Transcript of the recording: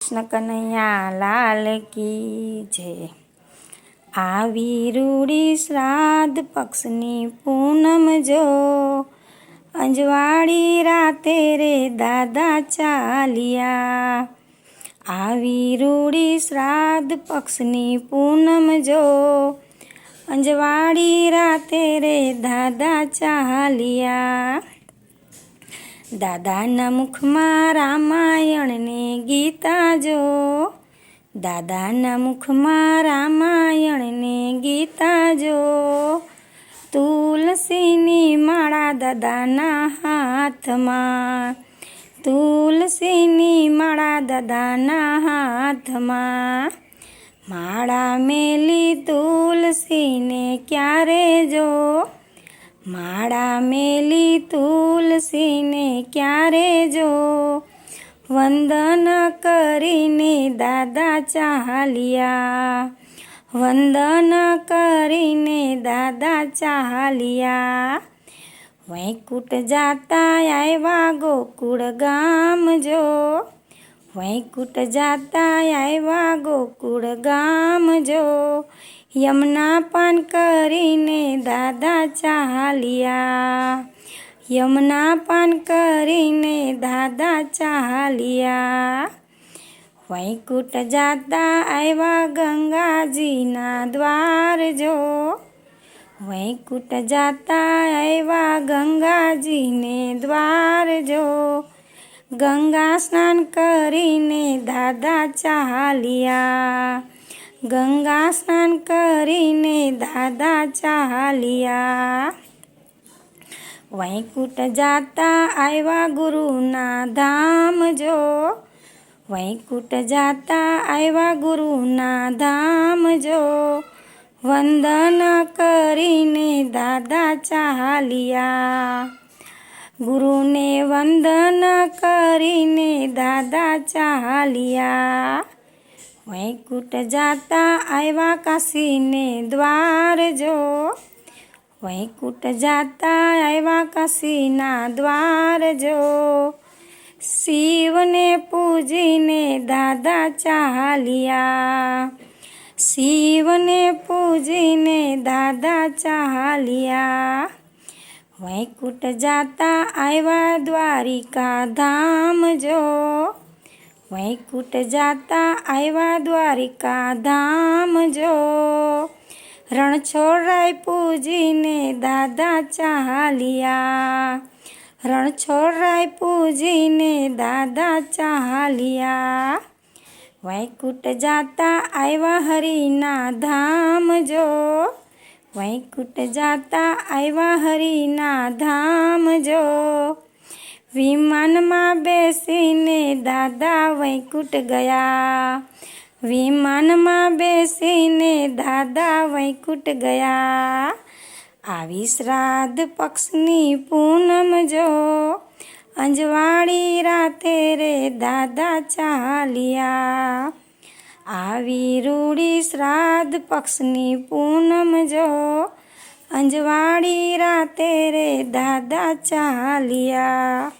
કૃષ્ણ કનૈયા લાલ કી જય આવી રૂડી શ્રાદ્ધ પક્ષની પૂનમ જો. અંજવાળી રાતે રે દાદા ચાલ્યા. આવી રૂડી શ્રાદ્ધ પક્ષની પૂનમ જો. અંજવાળી રાતે રે દાદા ચાલ્યા. દાદાના મુખમાં રામાયણને ગીતા જો. દાદાના મુખમાં રામાયણને ગીતા જો. તુલસીની માળા દાદાના હાથમાં. તુલસીની માળા દાદાના હાથમાં. માળા મેલી તુલસીને ક્યારે જો? માળા મેલી તુલસીને ક્યારે જો? વંદન કરીને દાદા ચાલ્યા વંદન કરીને દાદા ચાલ્યા વૈકુટ જાતા આવ્યા ગોકુળ ગામ જો. વૈકુટ જાતા આવ્યા ગોકુળ ગામ જો. યમના પાન કરીને દાદા ચાલ્યા યમના પાન કરીને દાદા ચાલ્યા વૈકુટ જાતા આવ્યા ગંગાજીના દ્વાર જો. વૈકુટ જાતા આવ્યા ગંગાજીને દ્વાર જો. ગંગા સ્નાન કરીને દાદા ચાલ્યા ગંગા સ્નાન કરીને દાદા ચાલ્યા વૈકુટ જાતા આવ્યા ગુરુના ધામ જો વૈકુટ જાતા આવ્યા ગુરુના ધામ જો વંદન કરીને દાદા ચાલ્યા ગુરુને વંદન કરીને દાદા ચાલ્યા. વૈકુટ જાતા આવ્યા કાશીને દ્વાર જો. વૈકુટ જાતા આવ્યા કાશીના દ્વાર જો. શિવને પૂજીને દાદા ચાલ્યા. શિવને પૂજીને દાદા ચાલ્યા. વૈકુટ જાતા આવ્યા દ્વારિકા ધામ જો. વૈકુટ જાતા આવ્યા દ્વારિકા ધામ જો. રણછોડરાય પૂજીને દાદા ચાલ્યા રણછોડરાય પૂજીને દાદા ચાલ્યા વૈકુટ જાતા આવ્યા હરિના ધામ જો. વૈકુટ જાતા આવ્યા હરિના ધામ જો. વિમાનમાં બેસીને દાદા વૈકુટ ગયા. વિમાનમાં બેસીને દાદા વૈકુટ ગયા. આવી શ્રાદ્ધ પક્ષની પૂનમ જો. અંજવાળી રાતે રે દાદા ચાલ્યા. આવી રૂડી શ્રાદ્ધ પક્ષની પૂનમ જો. અંજવાળી રાતે રે દાદા ચાલ્યા.